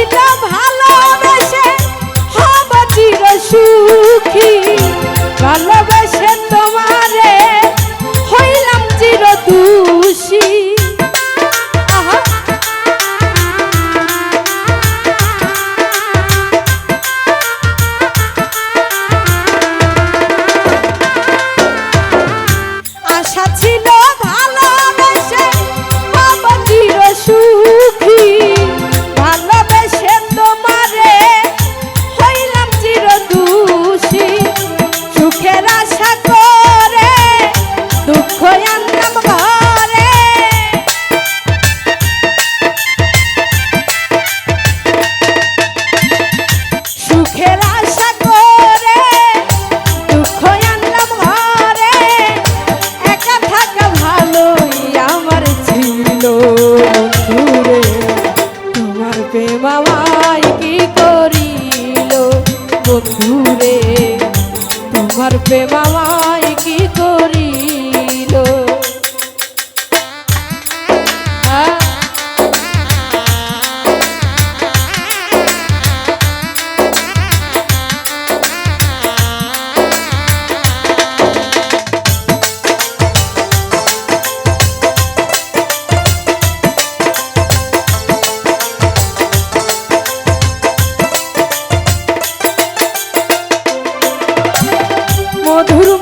পাখিটা ভালোবেসে হব চির ভালোবেসে তোমার প্রেমায় কি করি? i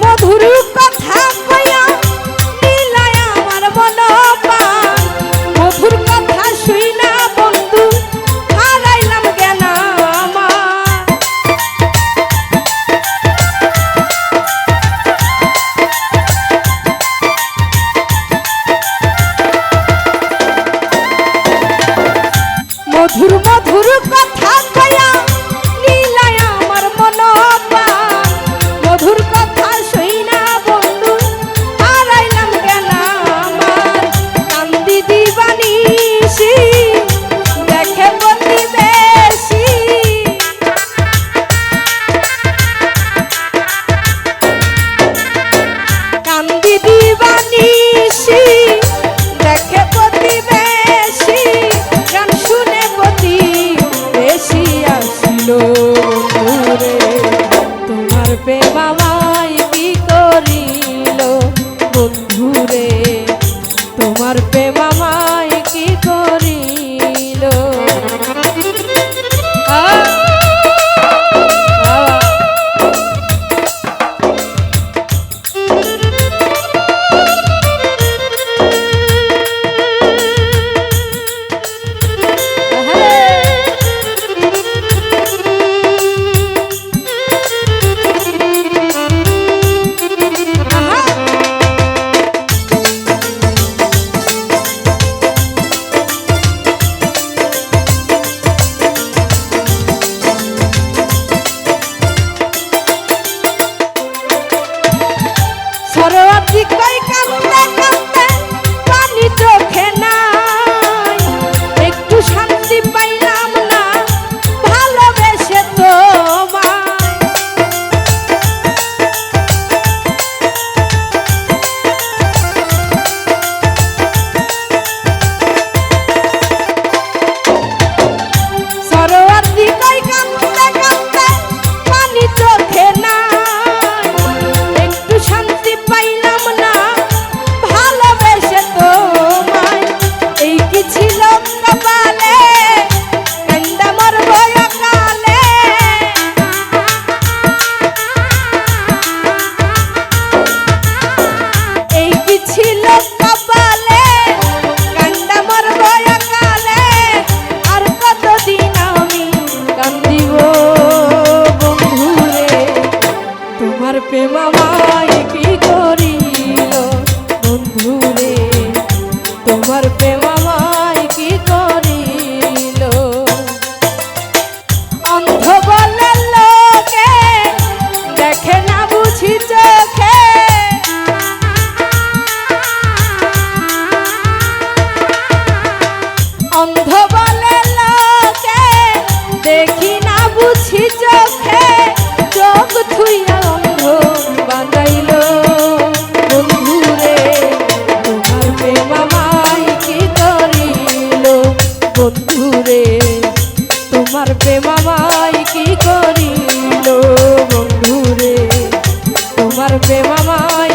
pe mama প্রেমামায় কি করিল বন্ধুরে? তোমার প্রেমামায়